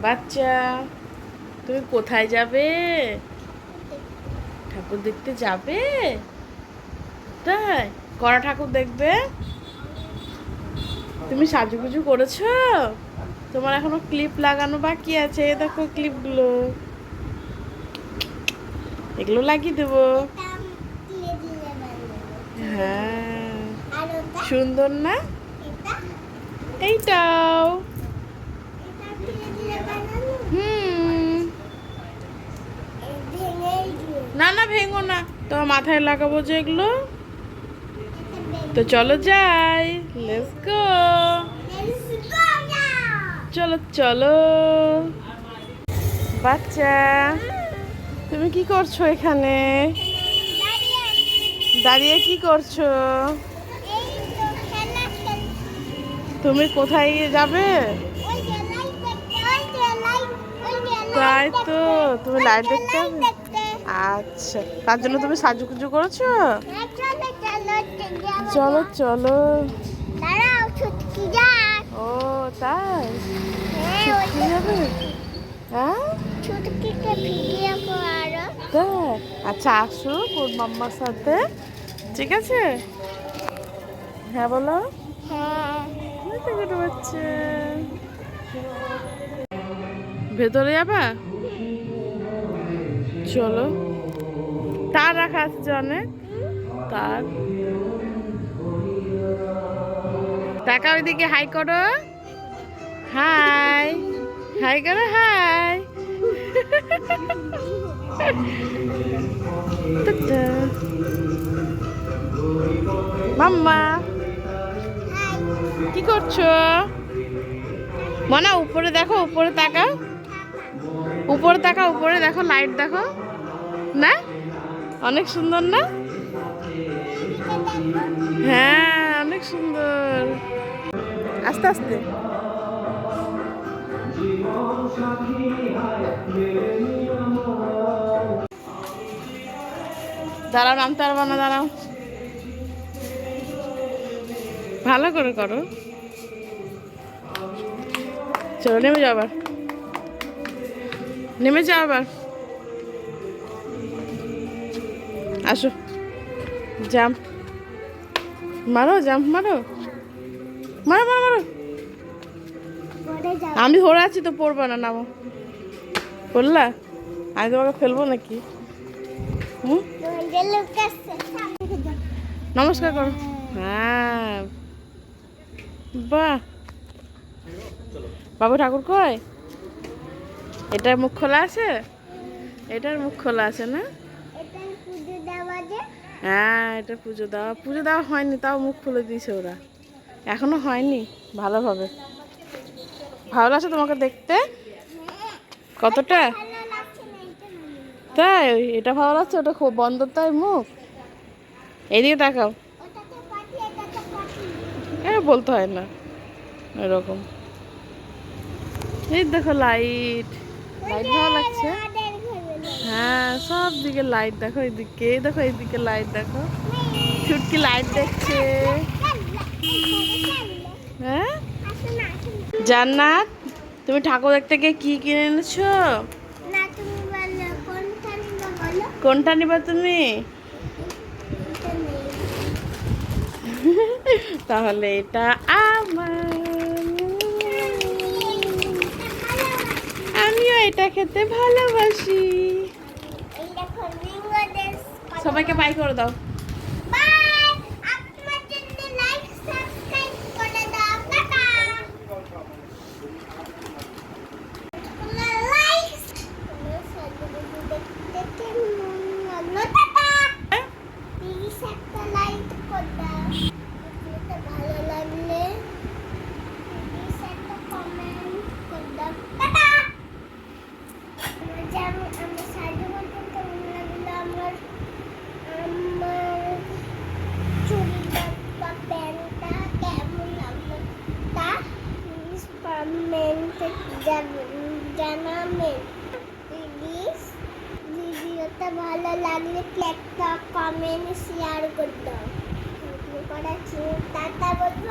বাচ্চা তুমি কোথায় যাবে? ঠাকুর দেখতে যাবে? তাই কড়া ঠাকুর দেখবে? তুমি সাজুগুজু করেছ? তোমার এখনও ক্লিপ লাগানো বাকি আছে দেখো ক্লিপগুলো। এগুলো লাগিয়ে দেবো। হ্যাঁ। সুন্দর না? এইটাও হুম না না ভেঙো না। তোমার মাথায় লাগাবো যে এগুলো তো চলো যাই। লেটস গো চলো চলো। বাচ্চা তুমি কি করছ এখানে? দাঁড়িয়ে কি করছ? তুমি কোথায় যাবে? তাই তো তুমি লাইট দেখতে। আচ্ছা তার জন্য তুমি সাজুগুজু করেছ? চলো চলো। ও, তাই? হ্যাঁ? আচ্ছা আসো ওর মাম্মার সাথে। ঠিক আছে? হ্যাঁ বলো। হ্যাঁ ভেতরে যাবা? চলো। তার রাখা আছে অনেক। তার। টাকা ওইদিকে হাই করো। হাই। হাই করো, হাই। মাম্মা। কি করছ? মনা, উপরে দেখো, উপরে তাকা উপরে তাকা উপরে দেখো লাইট দেখো। না? অনেক সুন্দর না? হ্যাঁ অনেক সুন্দর। আস্তে আস্তে। দাঁড়াও, নামতে পারব না, দাঁড়াও। ভালো করে করো। চলো, নেমে যাও আবার। নেমে যাও আবার। আসো। জাম্প। মারো জাম্প মারো। মারো মারো মারো। আমি ধরে আছি তো পড়ব না নামো। পড়লা? আমি তোমাকে ফেলব নাকি? নমস্কার করো। হ্যাঁ। বাহ। বাবু ঠাকুর কয় এটার মুখ খোলা আছে? এটার মুখ খোলা আছে না? এটা পুজো দেওয়া হ্যাঁ এটা পুজো দেওয়া। পুজো দেওয়া হয়নি তাও মুখ খুলে দিয়েছে ওরা। এখনও হয়নি? ভালোভাবে। ভালো লাগছে তোমাকে দেখতে? কতটা? তাই এটা ভালো লাগছে ওটা খুব বন্ধ তাই মুখ। এদিকে তাকাও। এ বলতে হয় না। এরকম। এই দেখো লাইট লাইট ভালো লাগছে? হ্যাঁ সব দিকে লাইট দেখো এইদিকে এই দেখো এইদিকে লাইট দেখো। ছুটকি লাইট দেখছে। হ্যাঁ? জান্নাত, তুমি ঠাকুর দেখতে গিয়ে কি কিনে এনেছো? কোনটা নিবা তুমি? তাহলে এটা আমার। এটা খেতে ভালোবাসি। সবাইকে বাই করে দাও। লাইক সাবস্ক্রাইব করে দাও টাটা লাইক দেখতে কেমন লাগল টাটা প্লিজ একটা লাইক করে দাও ভিডিওটা ভালো লাগলে প্লিজ একটা কমেন্ট করে দাও টাটা যে আমি আমি সাহায্য করতে কেমন লাগল আমার আমার চুড়িটা বা প্যান্টটা কেমন লাগল তা প্লিজ কমেন্টে জানাবেন। প্লিজ ভিডিওটা ভালো লাগলে একটা কমেন্ট শেয়ার করে দাও। করাচ্ছি টাটা বলব।